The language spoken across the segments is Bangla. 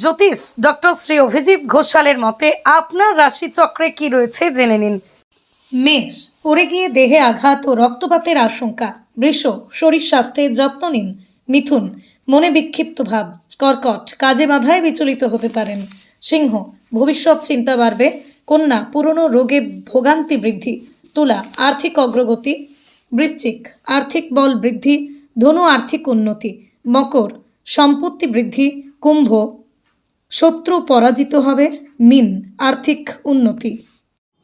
জ্যোতিষ ডক্টর শ্রী অভিজিৎ ঘোষালের মতে আপনার রাশিচক্রে কি রয়েছে জেনে নিন। মেষ, পড়ে গিয়ে দেহে আঘাত ও রক্তপাতের আশঙ্কা। বৃষ, শরীর স্বাস্থ্যের যত্ন নিন। মিথুন, মনে বিক্ষিপ্ত ভাব। কর্কট, কাজে বাধায় বিচলিত হতে পারেন। সিংহ, ভবিষ্যৎ চিন্তা বাড়বে। কন্যা, পুরনো রোগে ভোগান্তি বৃদ্ধি। তুলা, আর্থিক অগ্রগতি। বৃশ্চিক, আর্থিক বল বৃদ্ধি। ধনু, আর্থিক উন্নতি। মকর, সম্পত্তি বৃদ্ধি। কুম্ভ শত্রু পরাজিত হবে, মিন আর্থিক উন্নতি।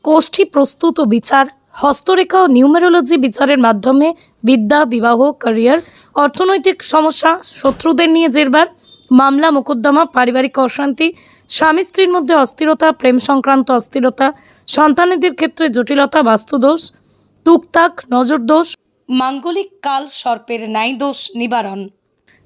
কোষ্ঠী প্রস্তুত ও বিচার, হস্তরেখা ও নিউমেরোলজি বিচারের মাধ্যমে বিদ্যা, বিবাহ, ক্যারিয়ার, অর্থনৈতিক সমস্যা, শত্রুদের নিয়ে জেরবার, মামলা, মোকদ্দমা, পারিবারিক অশান্তি, স্বামী স্ত্রীর মধ্যে অস্থিরতা, প্রেম সংক্রান্ত অস্থিরতা, সন্তানেদের ক্ষেত্রে জটিলতা, বাস্তুদোষ, তুকতাক, নজরদোষ, মাঙ্গলিক কাল, সর্পের ন্যায় দোষ নিবারণ।